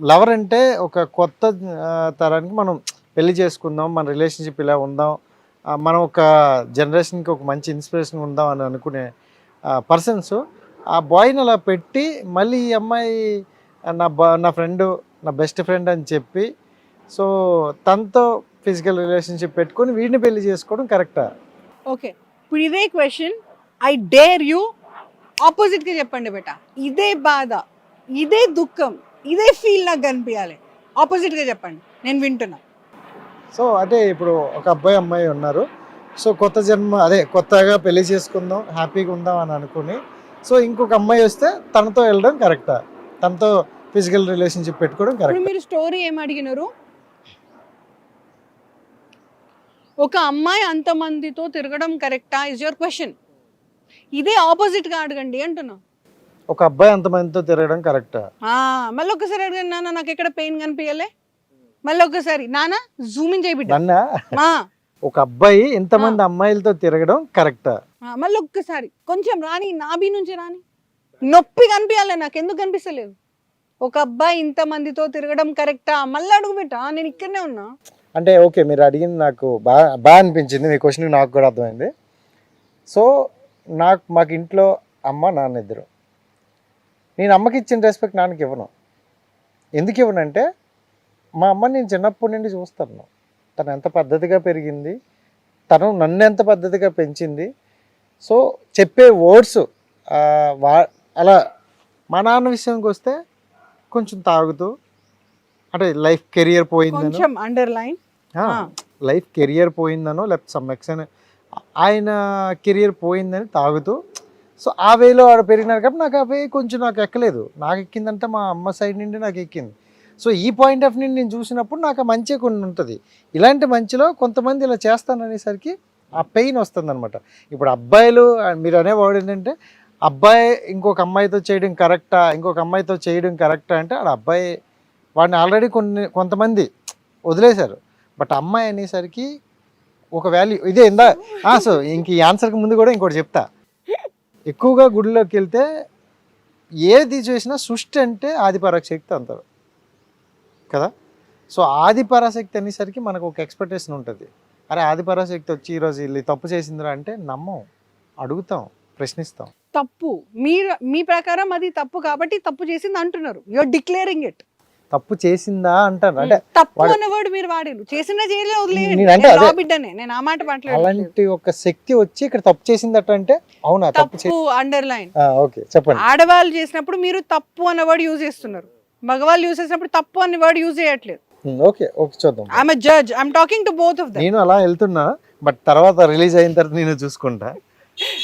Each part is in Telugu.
లవర్ అంటే ఒక కొత్త తరానికి మనం పెళ్ళి చేసుకుందాం మన రిలేషన్షిప్ ఇలా ఉందాం మనం ఒక జనరేషన్కి ఒక మంచి ఇన్స్పిరేషన్ ఉందాం అని అనుకునే పర్సన్స్ ఆ బాయ్ని అలా పెట్టి మళ్ళీ ఈ అమ్మాయి నా బా నా ఫ్రెండ్ నా బెస్ట్ ఫ్రెండ్ అని చెప్పి సో తనతో ఫిజికల్ రిలేషన్షిప్ పెట్టుకొని వీడిని పెళ్ళి చేసుకోవడం కరెక్టా? ఓకే. ఇప్పుడు ఇదే క్వశ్చన్. ఐ డేర్ యూ ఆపోజిట్గా చెప్పండి బేట. ఇదే బాధ ఇదే దుఃఖం ఇదే ఫీల్ నాకు కనిపించాలి ఆపోజిట్గా చెప్పండి. నేను వింటున్నా. సో అంటే ఇప్పుడు ఒక అబ్బాయి అమ్మాయి ఉన్నారు. సో కొత్త జన్మ అదే కొత్తగా పెళ్ళి చేసుకుందాం హ్యాపీగా ఉందాం అని అనుకుని సో ఇంకొక అమ్మాయి వస్తే తనతో వెళ్ళడం కరెక్టా? తనతో ఫిజికల్ రిలేషన్షిప్ పెట్టుకోవడం ఇప్పుడు కరెక్ట్? మీరు స్టోరీ ఏం అడిగినారు? ఒక అమ్మాయి అంతమందితో తిరగడం కరెక్టా? ఇస్ యువర్ క్వశ్చన్ ఇదే ఆపోజిట్గా అడగండి అంటున్నా. ఒక అబ్బాయి అంతమందితో తిరగడం కరెక్టా? మళ్ళీ ఒక్కసారి అడగండి నాన్న నాకు ఎక్కడ పెయిన్ కనిపించలే మళ్ళీ ఒక్కసారి నాన్న జూమింగ్ చేయి బిడ్డ. నన్న? ఆ, ఒక అబ్బాయి ఇంతమంది అమ్మాయిలతో తిరగడం కరెక్టా? ఆ, మళ్ళీ ఒక్కసారి కొంచెం రాని నాభి నుంచి రాని. నొప్పి కనిపించాలి నాకు ఎందుకు కనిపిస్తలేదు? ఒక అబ్బాయి ఇంతమందితో తిరగడం కరెక్టా? మళ్ళీ అడుగు బిడ్డ నేను ఇక్కడనే ఉన్నా. అంటే ఓకే మీరు అడిగింది నాకు బాగా బాగా అనిపించింది మీ క్వశ్చన్ నాకు కూడా అర్థమైంది. సో నాకు మాకు ఇంట్లో అమ్మ నాన్న ఇద్దరు. నేను అమ్మకి ఇచ్చిన రెస్పెక్ట్ నాన్నకి ఇవ్వను. ఎందుకు ఇవ్వనంటే మా అమ్మ నేను చిన్నప్పటి నుండి చూస్తాను. తను ఎంత పద్ధతిగా పెరిగింది తను నన్ను ఎంత పద్ధతిగా పెంచింది. సో చెప్పే వర్డ్స్ వా అలా మా నాన్న విషయానికి వస్తే కొంచెం తాగుతూ అంటే లైఫ్ కెరియర్ పోయిందని. కొంచెం అండర్ లైన్ ఆ. లైఫ్ కెరియర్ పోయిందనో లేకపోతే సమ్ ఎక్సన్ ఆయన కెరియర్ పోయిందని తాగుతూ సో ఆ వేలో ఆడ పెరిగినారు కాబట్టి నాకు ఆ వే కొంచెం నాకు ఎక్కలేదు. నాకు ఎక్కిందంటే మా అమ్మ సైడ్ నుండి నాకు ఎక్కింది. సో ఈ పాయింట్ ఆఫ్ నుండి నేను చూసినప్పుడు నాకు ఆ మంచి కొన్ని ఉంటుంది. ఇలాంటి మంచిలో కొంతమంది ఇలా చేస్తాననేసరికి ఆ పెయిన్ వస్తుంది అనమాట ఇప్పుడు అబ్బాయిలు మీరు అనే ఏంటంటే అబ్బాయి ఇంకొక అమ్మాయితో చేయడం కరెక్టా ఇంకొక అమ్మాయితో చేయడం కరెక్టా అంటే ఆడ అబ్బాయి వాడిని ఆల్రెడీ కొన్ని కొంతమంది వదిలేశారు. బట్ అమ్మాయి అనేసరికి ఒక వాల్యూ ఇదే ఇందా? సో ఇంక ఈ ఆన్సర్కి ముందు కూడా ఇంకోటి చెప్తా. ఎక్కువగా గుడిలోకి వెళ్తే ఏది చేసినా సృష్టి అంటే ఆదిపరాశక్తి అంటారు. కదా? సో ఆదిపరాశక్తి అనేసరికి మనకు ఒక ఎక్స్పెక్టేషన్ ఉంటుంది. అరే ఆదిపరాశక్తి వచ్చి ఈరోజు వీళ్ళు తప్పు చేసిందిరా అంటే నమ్మం అడుగుతాం ప్రశ్నిస్తాం. తప్పు. మీరు మీ ప్రకారం అది తప్పు కాబట్టి తప్పు చేసింది అంటున్నారు. యువర్ డిక్లేరింగ్ ఇట్ తప్పు చేసిందా అంటారు. అంటే తప్పు వాడు- అనే వర్డ్ మీరు వాడారు. చేసిన చేయలే బిడ్డనే నేను ఆ మాట అలాంటి ఒక శక్తి వచ్చి ఇక్కడ తప్పు చేసిందట అంటే అవునా తప్పు అండర్ లైన్ ఓకే చెప్పండి. ఆడవాళ్ళు చేసినప్పుడు మీరు తప్పు అన్న వర్డ్ యూజ్ చేస్తున్నారు. మగవాళ్ళు యూజ్ చేసినప్పుడు తప్పు అనే వర్డ్ యూజ్ చేయట్లేదు ఓకే ఓకే చూద్దాం. I'm judge I'm talking to both of them నేను అలా వెళ్తున్నా బట్ తర్వాత రిలీజ్ అయిన తర్వాత నేను చూసుకుంటా.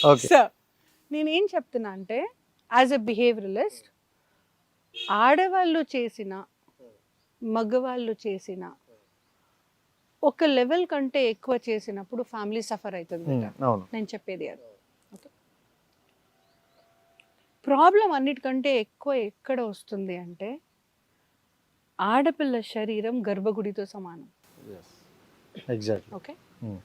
ఓకే. సో నేనేం చెప్తున్నా అంటే యాజ్ ఎ బిహేవియరలిస్ట్ ఆడవాళ్ళు చేసిన మగవాళ్ళు చేసిన ఒక లెవెల్ కంటే ఎక్కువ చేసినప్పుడు ఫ్యామిలీ సఫర్ అవుతుంది నేను చెప్పేది అది. ప్రాబ్లం అన్నిటికంటే ఎక్కువ ఎక్కడ వస్తుంది అంటే ఆడపిల్ల శరీరం గర్భగుడితో సమానం. ఓకే. Hmm.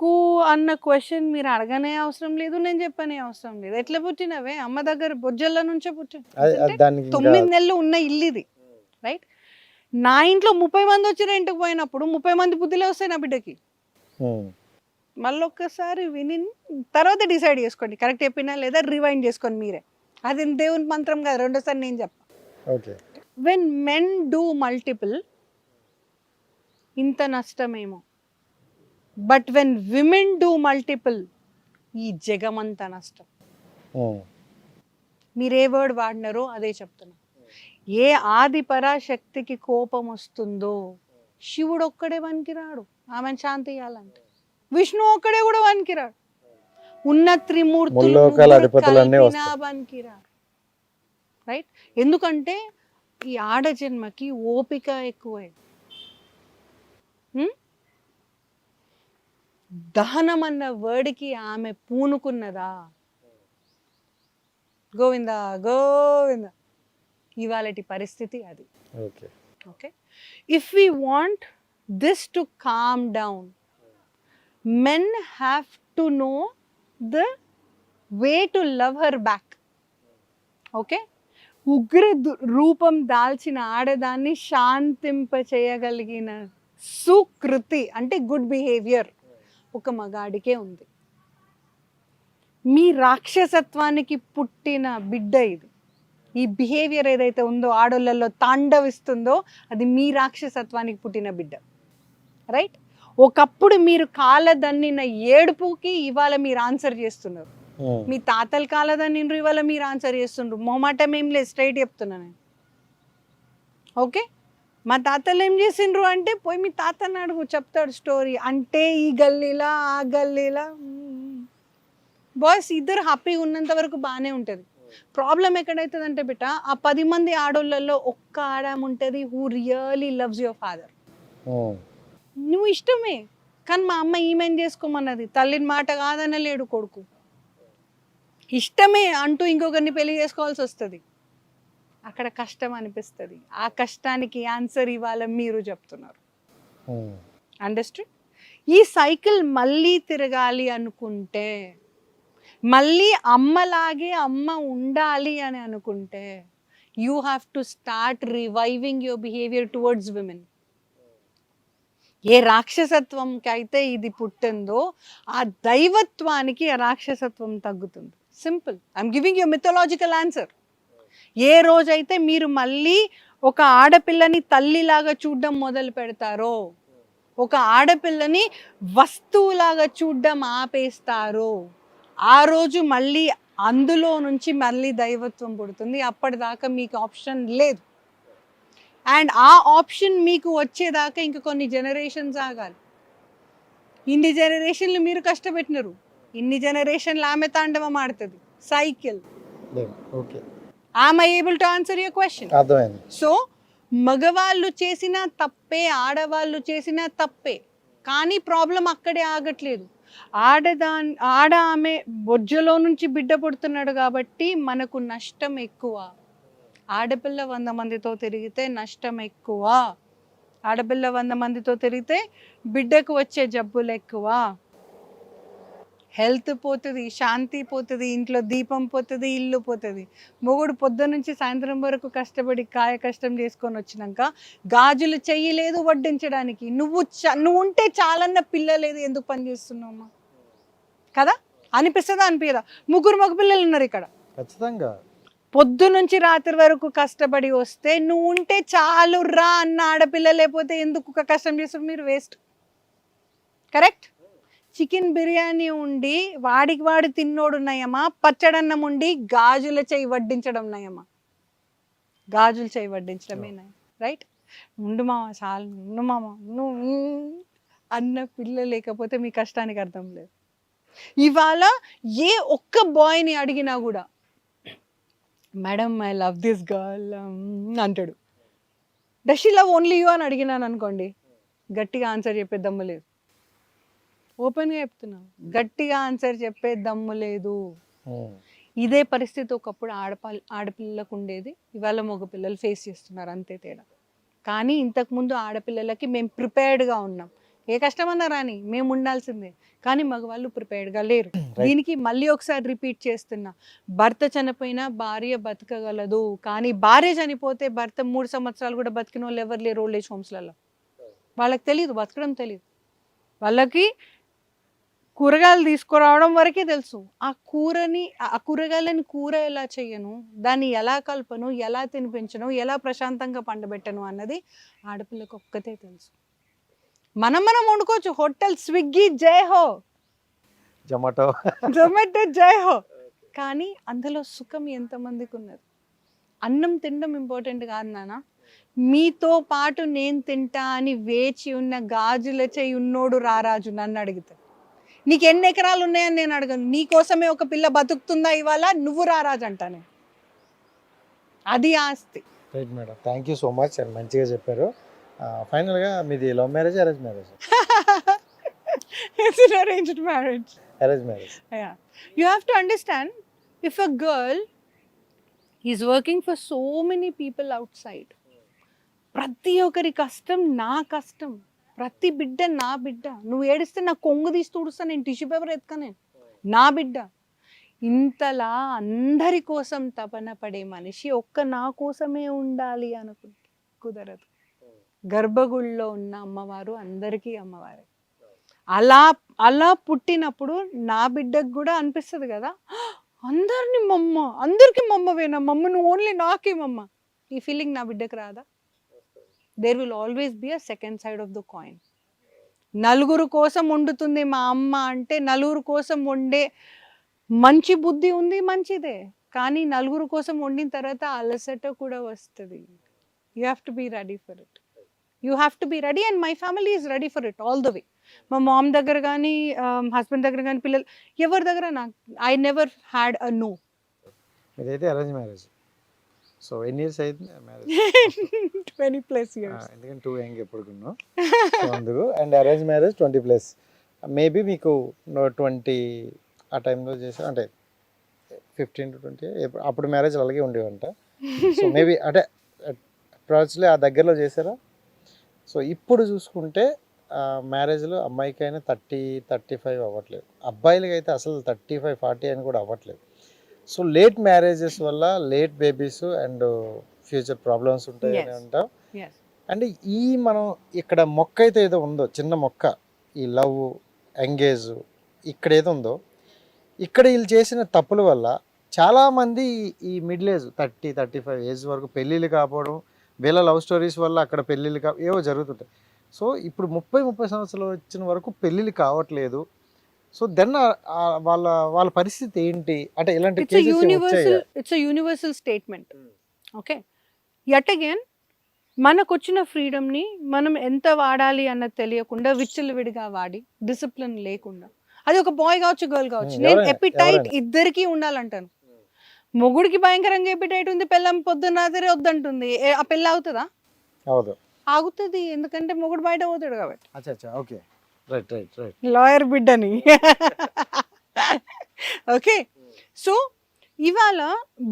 ఎందుకు అన్న క్వశ్చన్ మీరు అడగనే అవసరం లేదు నేను చెప్పనే అవసరం లేదు. ఎట్లా పుట్టినవే? అమ్మ దగ్గర బొజ్జల్ల నుంచే పుట్టిన తొమ్మిది నెలలు ఉన్న ఇల్లు ఇది రైట్ నా ఇంట్లో ముప్పై మంది వచ్చి రెంట్కి పోయినప్పుడు ముప్పై మంది బుద్ధిలే వస్తాయి నా బిడ్డకి. ఉమ్, మళ్ళీ ఒక్కసారి విని తర్వాత డిసైడ్ చేసుకోండి కరెక్ట్ చెప్పినా లేదా రివైండ్ చేసుకోండి మీరే. అది దేవుని మంత్రం కాదు రెండోసారి నేను చెప్ప వెన్ మెన్ డూ మల్టిపుల్ ఇంత నష్టమేమో. But when women do multiple ఈ జగమంత నష్టం. మీరు వర్డ్ వాడినారో అదే చెప్తున్నా. ఏ ఆది పరాశక్తికి కోపం వస్తుందో శివుడు ఒక్కడే వనికిరాడు ఆమెను శాంతి ఇవ్వాలంటే విష్ణు ఒక్కడే కూడా వనికిరాడు ఉన్న త్రిమూర్తులు. వనికిరాడు రైట్ ఎందుకంటే ఈ ఆడ జన్మకి ఓపిక ఎక్కువే హ్మ్? దహనం అన్న వర్డ్కి ఆమె పూనుకున్నదా? గోవింద గోవింద. ఇవాళటి పరిస్థితి అది. Okay. okay if we want this to calm down men have to know the way to love her back. okay ఉగ్ర దు- రూపం దాల్చిన ఆడదాన్ని శాంతింప చేయగలిగిన సుకృతి అంటే గుడ్ బిహేవియర్ ఒక మగాడికే ఉంది. మీ రాక్షసత్వానికి పుట్టిన బిడ్డ ఇది. ఈ బిహేవియర్ ఏదైతే ఉందో ఆడోళ్ళల్లో తాండవిస్తుందో అది మీ రాక్షసత్వానికి పుట్టిన బిడ్డ. రైట్ ఒకప్పుడు మీరు కాలదన్నిన ఏడుపుకి ఇవాళ మీరు ఆన్సర్ చేస్తున్నారు. మీ తాతల కాలదన్నిండ్రు ఇవాళ మీరు ఆన్సర్ చేస్తుండ్రు. మొమాటం ఏం లేదు స్ట్రైట్ చెప్తున్నా నేను. ఓకే మా తాతలు ఏం చేసిండ్రు అంటే పోయి మీ తాతని అడుగు చెప్తాడు స్టోరీ అంటే ఈ గల్లీలా ఆ గల్లీలా. బాయ్స్ ఇద్దరు హ్యాపీగా ఉన్నంత వరకు బాగానే ఉంటుంది. ప్రాబ్లం ఎక్కడైతుంది అంటే బిడ్డ ఆ పది మంది ఆడోళ్ళల్లో ఒక్క ఆడాము ఉంటుంది who really loves your father. నువ్వు ఇష్టమే కానీ మా అమ్మ ఈమెన్ చేసుకోమన్నది? తల్లిని మాట కాదనలేడు కొడుకు. ఇష్టమే అంటూ ఇంకొకరిని పెళ్ళి చేసుకోవాల్సి వస్తుంది. అక్కడ కష్టం అనిపిస్తుంది. ఆ కష్టానికి ఆన్సర్ ఇవాళ మీరు చెప్తున్నారు. అండర్స్టూడ్? ఈ సైకిల్ మళ్ళీ తిరగాలి అనుకుంటే మళ్ళీ అమ్మలాగే అమ్మ ఉండాలి అని అనుకుంటే you have to start reviving your behaviour towards women ఏ రాక్షసత్వంకి అయితే ఇది పుట్టిందో ఆ దైవత్వానికి ఆ రాక్షసత్వం తగ్గుతుంది. Simple I'm giving you mythological answer ఏ రోజైతే మీరు మళ్ళీ ఒక ఆడపిల్లని తల్లిలాగా చూడడం మొదలు పెడతారో ఒక ఆడపిల్లని వస్తువులాగా చూడడం ఆపేస్తారో ఆ రోజు మళ్ళీ అందులో నుంచి మళ్ళీ దైవత్వం పుడుతుంది. అప్పటిదాకా మీకు ఆప్షన్ లేదు. అండ్ ఆ ఆప్షన్ మీకు వచ్చేదాకా ఇంక కొన్ని జనరేషన్స్ ఆగాలి. ఇన్ని జనరేషన్లు మీరు కష్టపెట్టినారు. ఇన్ని జనరేషన్లు ఆమె తాండవం ఆడుతుంది. సైకిల్. ఓకే. ఆమె able to answer your question అర్థమైంది. సో మగవాళ్ళు చేసిన తప్పే ఆడవాళ్ళు చేసిన తప్పే. కానీ ప్రాబ్లం అక్కడే ఆగట్లేదు. ఆడదా ఆడ ఆమె బొజ్జలో నుంచి బిడ్డ పుడుతున్నాడు కాబట్టి మనకు నష్టం ఎక్కువ. ఆడపిల్ల వంద మందితో తిరిగితే నష్టం ఎక్కువ. ఆడపిల్ల వంద మందితో తిరిగితే బిడ్డకు వచ్చే జబ్బులు ఎక్కువ. హెల్త్ పోతుంది శాంతి పోతుంది ఇంట్లో దీపం పోతుంది ఇల్లు పోతుంది. మొగుడు పొద్దు నుంచి సాయంత్రం వరకు కష్టపడి కాయ కష్టం చేసుకొని వచ్చినాక గాజులు చెయ్యలేదు వడ్డించడానికి. నువ్వు నువ్వు ఉంటే చాలన్న పిల్ల లేదు ఎందుకు పని చేస్తున్నావు కదా? అనిపిస్తుందా? అనిపించదా ముగ్గురు మగ పిల్లలు ఉన్నారు ఇక్కడ. ఖచ్చితంగా. పొద్దు నుంచి రాత్రి వరకు కష్టపడి వస్తే నువ్వు ఉంటే చాలు రా అన్న ఆడపిల్ల లేకపోతే ఎందుకు కష్టం చేస్తారు? మీరు వేస్ట్. కరెక్ట్? చికెన్ బిర్యానీ ఉండి వాడికి వాడి తిన్నోడు నయమా? పచ్చడన్నం ఉండి గాజుల చేయి వడ్డించడం నయమా? గాజులు చేయి వడ్డించడమే నయం రైట్? ఉండు మామ చాలు. ఉండు మామ. నువ్వు అన్న పిల్ల లేకపోతే మీ కష్టానికి అర్థం లేదు. ఇవాళ ఏ ఒక్క బాయ్ని అడిగినా కూడా madam I love this girl అంటాడు. Does she love only you అని అడిగినాను అనుకోండి. గట్టిగా ఆన్సర్ చెప్పే దమ్ము లేదు. ఓపెన్గా చెప్తున్నా గట్టిగా ఆన్సర్ చెప్పే దమ్ము లేదు. ఇదే పరిస్థితి ఒకప్పుడు ఆడపల్ ఆడపిల్లలకు ఉండేది. ఇవాళ మగ పిల్లలు ఫేస్ చేస్తున్నారు అంతే తేడా. కానీ ఇంతకుముందు ఆడపిల్లలకి మేము ప్రిపేర్డ్గా ఉన్నాం. ఏ కష్టమన్నా రాని మేము ఉండాల్సిందే. కానీ మగవాళ్ళు ప్రిపేర్డ్గా లేరు. దీనికి మళ్ళీ ఒకసారి రిపీట్ చేస్తున్నా. భర్త చనిపోయినా భార్య బతకగలదు. కానీ భార్య చనిపోతే భర్త మూడు సంవత్సరాలు కూడా బతికిన వాళ్ళు ఎవరు లేరు ఓల్డ్ ఏజ్ హోమ్స్లలో. వాళ్ళకి తెలియదు బతకడం తెలియదు వాళ్ళకి కూరగాయలు తీసుకురావడం వరకే తెలుసు. ఆ కూరని ఆ కూరగాయలని కూర ఎలా చేయను? దాన్ని ఎలా కలపను? ఎలా తినిపించను? ఎలా ప్రశాంతంగా పండబెట్టను అన్నది ఆడపిల్లకు ఒక్కతే తెలుసు. మనం మనం వండుకోవచ్చు. హోటల్ స్విగ్గీ జై హో! జొమాటో. జొమాటో జై హో! కానీ అందులో సుఖం ఎంతమందికి ఉన్నది? అన్నం తినడం ఇంపార్టెంట్ కాదు నాన్న. మీతో పాటు నేను తింటా అని వేచి ఉన్న గాజుల చేయి ఉన్నోడు రారాజు నన్ను అడిగితే. నీకు ఎన్ని ఎకరాలు ఉన్నాయని నేను అడగను. నీ కోసమే ఒక పిల్ల బతుకుతుందా ఇవాళ? నువ్వు రారాజు అంటానే అది ఆస్తి. Right madam thank you so much and మంచిగా చెప్పారు. ఫైనల్గా మీది love marriage arrange marriage it's arranged marriage arrange marriage Yeah. You have to understand if a girl is working for so many people outside, ప్రతి ఒక్కరి కష్టం నా కష్టం. ప్రతి బిడ్డ నా బిడ్డ. నువ్వు ఏడిస్తే నా కొంగు తీసి తుడుస్తా నేను టిష్యూ పేపర్ ఎత్తుక నేను. నా బిడ్డ. ఇంతలా అందరి కోసం తపన పడే మనిషి ఒక్క నా కోసమే ఉండాలి అనుకుంటే కుదరదు. గర్భగుడిలో ఉన్న అమ్మవారు అందరికీ అమ్మవారే. అలా అలా పుట్టినప్పుడు నా బిడ్డకు కూడా అనిపిస్తుంది కదా. అందరిని మమ్మ అందరికి మమ్మవేనా మమ్మ నువ్వు ఓన్లీ నాకే మమ్మ. ఈ ఫీలింగ్ నా బిడ్డకు రాదా? There will always be a second side of the coin నలుగురు కోసం వండుతుంది మా అమ్మ అంటే నలుగురు కోసం వండే మంచి బుద్ధి ఉంది మంచిదే. కానీ నలుగురు కోసం వండిన తర్వాత అలసట కూడా వస్తుంది. You have to be ready for it you have to be ready and my family is ready for it all the way మా మామ్ దగ్గర కానీ హస్బెండ్ దగ్గర కానీ పిల్లలు ఎవరి దగ్గర నాకు I never had a no arrange marriage so ఎన్ని ఇయర్స్ అయింది మ్యారేజ్? ట్వంటీ ప్లస్ ఇయర్స్ ఎందుకంటే టూ యంగ్ ఎప్పుడుకున్నాం సో అందుకు and arrange marriage twenty plus maybe మీకు ట్వంటీ ఆ టైంలో చేసా అంటే ఫిఫ్టీన్ టు ట్వంటీ అప్పుడు మ్యారేజ్ అలాగే ఉండేవంట. సో మేబీ అంటే అప్రాచ్లీ ఆ దగ్గరలో చేశారా? సో ఇప్పుడు చూసుకుంటే మ్యారేజ్లో అమ్మాయికైనా థర్టీ థర్టీ ఫైవ్ అవ్వట్లేదు. అబ్బాయిలకి అయితే అసలు థర్టీ ఫైవ్ ఫార్టీ అని కూడా అవ్వట్లేదు. సో లేట్ మ్యారేజెస్ వల్ల late babies and future problems ఉంటాయి అని. అంటాం. అంటే ఈ మనం ఇక్కడ మొక్క అయితే ఏదో ఉందో చిన్న మొక్క ఈ లవ్ ఎంగేజ్ ఇక్కడ ఏదో ఉందో ఇక్కడ వీళ్ళు చేసిన తప్పుల వల్ల చాలామంది ఈ middle age thirty thirty five age వరకు పెళ్ళిళ్ళు కాకపోవడం వీళ్ళ లవ్ స్టోరీస్ వల్ల అక్కడ పెళ్ళిళ్ళు కా ఏవో జరుగుతుంటాయి. సో ఇప్పుడు ముప్పై ముప్పై సంవత్సరాలు వచ్చిన వరకు పెళ్ళిళ్ళు కావట్లేదు. సో దెన్ వాళ్ళ వాళ్ళ పరిస్థితి ఏంటి? అంటే ఇలాంటి it's universal it's universal statement okay yet again మనకు వచ్చిన ఫ్రీడమ్ని మనం ఎంత వాడాలి అన్నది తెలియకుండా విచ్చలవిడిగా వాడి డిసిప్లిన్ లేకుండా. అది ఒక బాయ్ కావచ్చు గర్ల్ కావచ్చు. Hmm, నేను ఎపిటైట్. ఇద్దరికి ఉండాలంటాను. మొగుడికి భయంకరంగా ఎపిటైట్ ఉంది పిల్లం పొద్దున్న రాత్రి వద్దంటుంది. ఆ పిల్ల అవుతుందా ఆగుతుంది ఎందుకంటే మొగుడు బయట పోతాడు కాబట్టి. Okay. Right right right lawyer బిడ్డని. ఓకే. సో ఇవాళ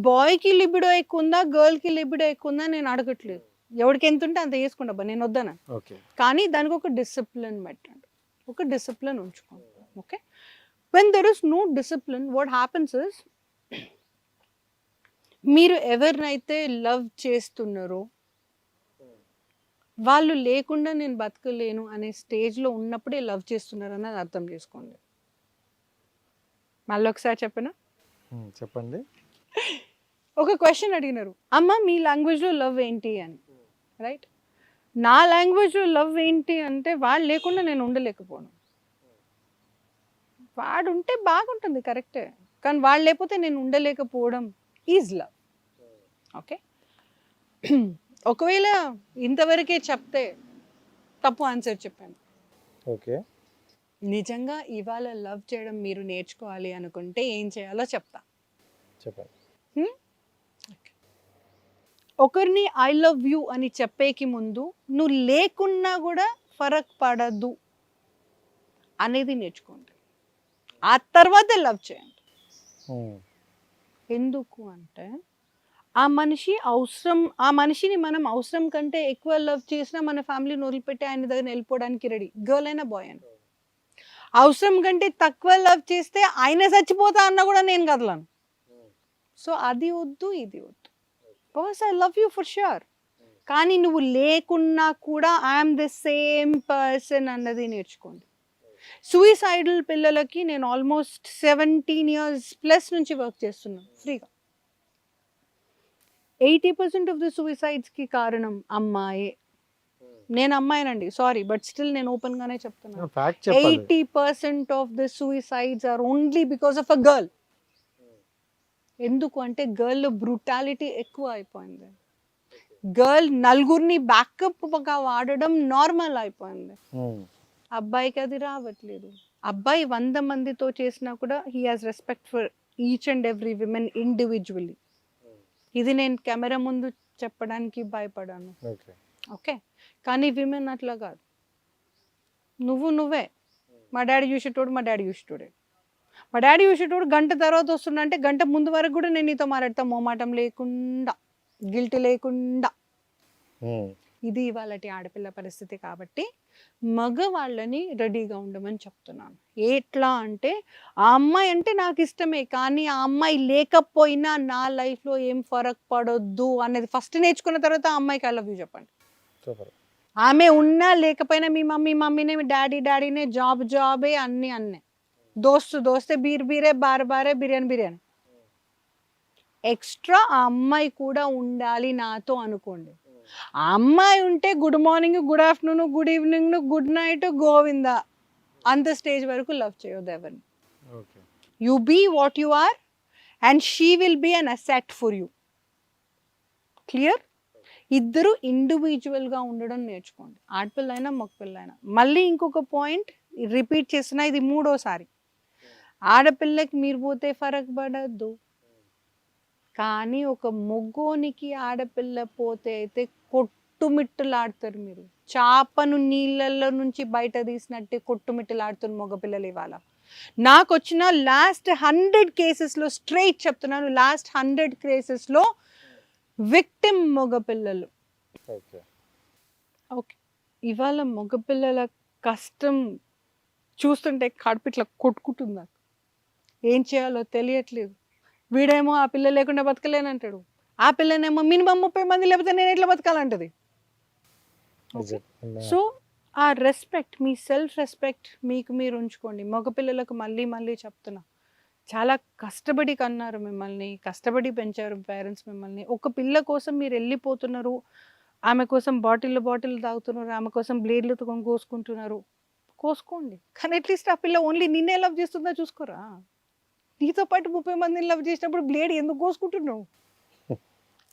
బాయ్కి లిబిడో ఎక్కువ ఉందా గర్ల్కి లిబిడో ఎక్కువ ఉందా నేను అడగట్లేదు. ఎవరికి ఎంత ఉంటే అంత చేసుకుంటా నేను వద్దన? ఓకే. కానీ దానికి ఒక డిసిప్లిన్ పెట్టండి. ఒక డిసిప్లిన్ ఉంచుకోండి. Okay. When there is no discipline what happens is మీరు ఎవరినైతే లవ్ చేస్తున్నారో వాళ్ళు లేకుండా నేను బతకలేను అనే స్టేజ్లో ఉన్నప్పుడే లవ్ చేస్తున్నారు అన్నది అర్థం చేసుకోండి. మళ్ళీ ఒకసారి చెప్పనా? చెప్పండి. ఒక క్వశ్చన్ అడిగినారు. అమ్మ మీ లాంగ్వేజ్లో లవ్ ఏంటి అని? రైట్? నా లాంగ్వేజ్లో లవ్ ఏంటి అంటే వాడు లేకుండా నేను ఉండలేకపోను. వాడు ఉంటే బాగుంటుంది కరెక్టే. కానీ వాడు లేకపోతే నేను ఉండలేకపోవడం ఈజ్ లవ్. ఓకే? ఒకవేళ ఇంతవరకే చెప్తే తప్పు ఆన్సర్ చెప్పాను. ఓకే. నిజంగా ఇవాళ లవ్ చేయడం మీరు నేర్చుకోవాలి అనుకుంటే ఏం చేయాలో చెప్తా. చెప్పండి. ఒకరిని ఐ లవ్ యూ అని చెప్పేకి ముందు నువ్వు లేకున్నా కూడా ఫరక్ పడదు అనేది నేర్చుకోండి. ఆ తర్వాత లవ్ చేయండి. ఎందుకు అంటే ఆ మనిషి అవసరం ఆ మనిషిని మనం అవసరం కంటే ఎక్కువ లవ్ చేసినా మన ఫ్యామిలీని వదిలిపెట్టి ఆయన దగ్గర వెళ్ళిపోవడానికి రెడీ. గర్ల్ అయినా బాయ్ అయినా. అవసరం కంటే తక్కువ లవ్ చేస్తే ఆయన చచ్చిపోతా అన్నా కూడా నేను కదలను. సో అది వద్దు ఇది వద్దు. Because I love you for sure కానీ నువ్వు లేకున్నా కూడా ఐఎమ్ ద సేమ్ పర్సన్ అన్నది నేర్చుకోండి. సూయిసైడల్ పిల్లలకి నేను ఆల్మోస్ట్ సెవెంటీన్ ఇయర్స్ ప్లస్ నుంచి వర్క్ చేస్తున్నాను ఫ్రీగా ఎయిటీ పర్సెంట్ ఆఫ్ ద సూయిసైడ్స్కి కారణం అమ్మాయే. నేను అమ్మాయినండి సారీ బట్ స్టిల్ నేను ఓపెన్ గానే చెప్తున్నాను eighty percent of the suicides are only because of a girl ఎందుకు అంటే గర్ల్ బ్రూటాలిటీ ఎక్కువ అయిపోయింది. గర్ల్ నలుగురిని బ్యాకప్గా వాడడం నార్మల్ అయిపోయింది. ఉమ్, అబ్బాయికి అది రావట్లేదు. అబ్బాయి వంద మందితో చేసినా కూడా he has respect for each and every women individually ఇది నేను కెమెరా ముందు చెప్పడానికి భయపడాను. ఓకే. కానీ విమెన్ అట్లా కాదు. నువ్వు నువ్వే. మా డాడీ చూసేటోడు మా డాడీ చూసేటోడే. మా డాడీ చూసేటోడు గంట తర్వాత వస్తున్నా అంటే గంట ముందు వరకు కూడా నేను నీతో మాట్లాడతా. మోమాటం లేకుండా గిల్ట్ లేకుండా. ఇది ఇవాళ ఆడపిల్ల పరిస్థితి కాబట్టి మగవాళ్ళని రెడీగా ఉండమని చెప్తున్నాను. ఎట్లా అంటే ఆ అమ్మాయి అంటే నాకు ఇష్టమే కానీ ఆ అమ్మాయి లేకపోయినా నా లైఫ్లో ఏం ఫరక్ పడొద్దు అనేది ఫస్ట్ నేర్చుకున్న తర్వాత ఆ అమ్మాయికి ఐ లవ్ యూ చెప్పండి. ఆమె ఉన్నా లేకపోయినా మీ మమ్మీ మమ్మీనే మీ డాడీ డాడీనే జాబ్ జాబే అన్నీ అన్నే. దోస్తు దోస్తే బీర్ బీరే బార్ బారే బిర్యానీ బిర్యానీ. ఎక్స్ట్రా ఆ అమ్మాయి కూడా ఉండాలి నాతో అనుకోండి. ఆ అమ్మాయి ఉంటే good morning good afternoon good evening good night Govinda. అంత స్టేజ్ వరకు లవ్ చేయొద్దు ఎవరిని. You be what you are and she will be an asset for you clear ఇద్దరు ఇండివిజువల్గా ఉండడం నేర్చుకోండి. ఆడపిల్లైనా మగపిల్లైనా. మళ్ళీ ఇంకొక పాయింట్ రిపీట్ చేసిన ఇది మూడోసారి. ఆడపిల్లకి మీరు పోతే ఫరక్ పడద్దు. కానీ ఒక మొగ్గోనికి ఆడపిల్ల పోతే అయితే కొట్టుమిట్టులాడతారు మీరు. చాపను నీళ్ళల్లో నుంచి బయట తీసినట్టే కొట్టుమిట్టులాడుతున్న మగపిల్లలు ఇవాళ. నాకు వచ్చిన లాస్ట్ హండ్రెడ్ కేసెస్లో స్ట్రైట్ చెప్తున్నాను లాస్ట్ హండ్రెడ్ కేసెస్లో విక్టిమ్ మగపిల్లలు. ఓకే. ఇవాళ మగపిల్లల కష్టం చూస్తుంటే కడుపు ఇట్లా కొట్టుకుంటుంది నాకు. ఏం చేయాలో తెలియట్లేదు. వీడేమో ఆ పిల్ల లేకుండా బతకలేనంటాడు. ఆ పిల్లనేమో మినిమం ముప్పై మంది లేకపోతే నేను ఎట్లా బతకాలంటది? సో ఆ రెస్పెక్ట్ మీ సెల్ఫ్ రెస్పెక్ట్ మీకు మీరు ఉంచుకోండి. మగపిల్లలకు మళ్ళీ మళ్ళీ చెప్తున్నా. చాలా కష్టపడి కన్నారు మిమ్మల్ని కష్టపడి పెంచారు పేరెంట్స్ మిమ్మల్ని. ఒక పిల్ల కోసం మీరు వెళ్ళిపోతున్నారు. ఆమె కోసం బాటిల్ బాటిల్ తాగుతున్నారు. ఆమె కోసం బ్లేడ్లతో కోసుకుంటున్నారు. కోసుకోండి. కానీ అట్లీస్ట్ ఆ పిల్ల ఓన్లీ నిన్నే లవ్ చేస్తుందా చూసుకోరా? నీతో పాటు ముప్పై మందిని లవ్ చేసినప్పుడు బ్లేడ్ ఎందుకు కోసుకుంటున్నావు?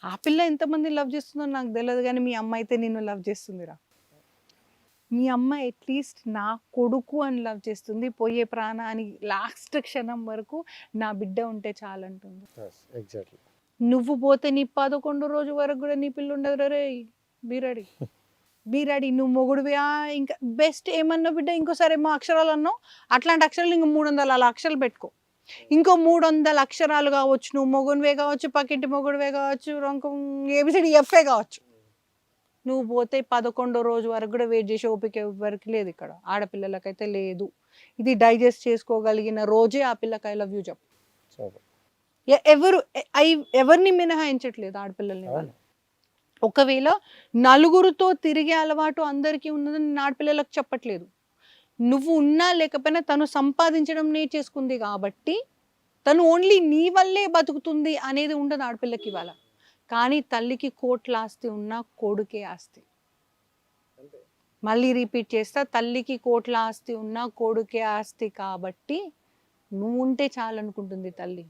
ఆ పిల్ల ఎంతమంది లవ్ చేస్తుందో నాకు తెలియదు కానీ మీ అమ్మ అయితే నిన్ను లవ్ చేస్తుందిరా. మీ అమ్మ అట్లీస్ట్ నా కొడుకు అని లవ్ చేస్తుంది పోయే ప్రాణానికి లాస్ట్ క్షణం వరకు నా బిడ్డ ఉంటే చాలంటుంది. ఎగ్జాక్ట్లీ నువ్వు పోతే నీ పదకొండు రోజు వరకు కూడా నీ పిల్ల ఉండదు రే బీరాడి బీరాడి నువ్వు మొగుడువి ఇంకా బెస్ట్ ఏమన్నా బిడ్డ ఇంకోసారి ఏమో అక్షరాలు అన్నావు అట్లాంటి అక్షరాలు ఇంకో మూడు వందల అలా అక్షరాలు పెట్టుకో. ఇంకో మూడు వందల అక్షరాలు కావచ్చు నువ్వు మొగునివే కావచ్చు పక్కింటి మొగుడువే కావచ్చు రొంకం ఏబిసిడి ఎఫ్ఏ కావచ్చు. నువ్వు పోతే పదకొండో రోజు వరకు కూడా వెయిట్ చేసే ఓపిక ఎవరికి లేదు ఇక్కడ. ఆడపిల్లలకైతే లేదు. ఇది డైజెస్ట్ చేసుకోగలిగిన రోజే ఆ పిల్లకి ఐ లవ్ యూ చెప్పు. ఎవరు ఎవరిని మినహాయించట్లేదు ఆడపిల్లల్ని వాళ్ళు? ఒకవేళ నలుగురితో తిరిగే అలవాటు అందరికీ ఉన్నదని నేను ఆడపిల్లలకు చెప్పట్లేదు. నువ్వు ఉన్నా లేకపోయినా తను సంపాదించడం నేర్చేసుకుంది కాబట్టి తను ఓన్లీ నీ వల్లే బతుకుతుంది అనేది ఉండదు ఆడపిల్లకి ఇవాళ. కానీ తల్లికి కోట్ల ఆస్తి ఉన్నా కొడుకే ఆస్తి. మళ్ళీ రిపీట్ చేస్తా తల్లికి కోట్ల ఆస్తి ఉన్నా కొడుకే ఆస్తి కాబట్టి నువ్వు ఉంటే చాలనుకుంటుంది తల్లి.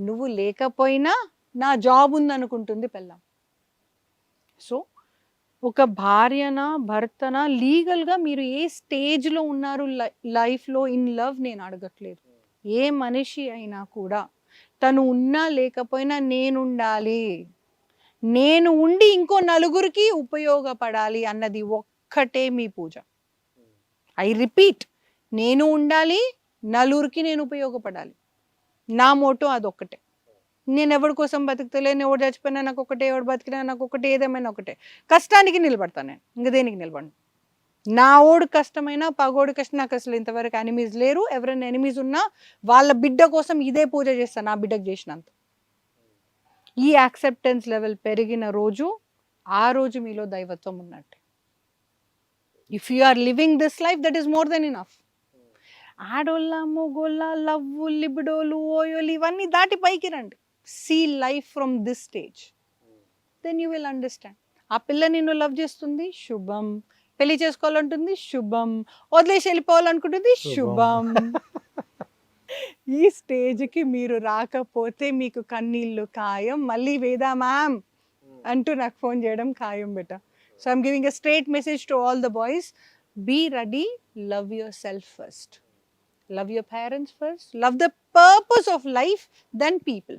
నువ్వు లేకపోయినా నా జాబ్ ఉందనుకుంటుంది పెళ్ళాం. సో ఒక భార్యనా భర్తన లీగల్గా మీరు ఏ స్టేజ్లో ఉన్నారు లైఫ్లో ఇన్ లవ్ నేను అడగట్లేదు. ఏ మనిషి అయినా కూడా తను ఉన్నా లేకపోయినా నేను ఉండాలి నేను ఉండి ఇంకో నలుగురికి ఉపయోగపడాలి అన్నది ఒక్కటే మీ పూజ. ఐ రిపీట్ నేను ఉండాలి నలుగురికి నేను ఉపయోగపడాలి. నా మోటో అదొక్కటే. నేను ఎవరి కోసం బతుకుతలేను ఎవడు చచ్చిపోయినా నాకు ఒకటే ఎవడు బతికినా నాకు ఒకటే ఏదేమైనా ఒకటే. కష్టానికి నిలబడతాను నేను ఇంక దేనికి నిలబడను? నా ఓడు కష్టమైనా పగోడు కష్టం నాకు అసలు ఇంతవరకు ఎనిమీస్ లేరు. ఎవరైనా ఎనిమీస్ ఉన్నా వాళ్ళ బిడ్డ కోసం ఇదే పూజ చేస్తాను నా బిడ్డకు చేసినంత. ఈ యాక్సెప్టెన్స్ లెవెల్ పెరిగిన రోజు ఆ రోజు మీలో దైవత్వం ఉన్నట్టు. If you are living this life that is more than enough ఆడోళ్ళ మొగోళ్ళ లవ్వు లిబిడోలు ఓయోలు ఇవన్నీ దాటి పైకి రండి. See life from this stage then you will understand ఆ పిల్ల నిన్ను లవ్ చేస్తుంది? శుభం. పెళ్ళి చేసుకోవాలంటుంది? శుభం. వదిలేసి వెళ్ళిపోవాలనుకుంటుంది? శుభం. ఈ స్టేజ్కి మీరు రాకపోతే మీకు కన్నీళ్ళు ఖాయం. మళ్ళీ వేదా మ్యామ్ అంటూ నాకు ఫోన్ చేయడం ఖాయం బెట so I'm giving a straight message to all the boys be ready love yourself first love your parents first love the purpose of life then people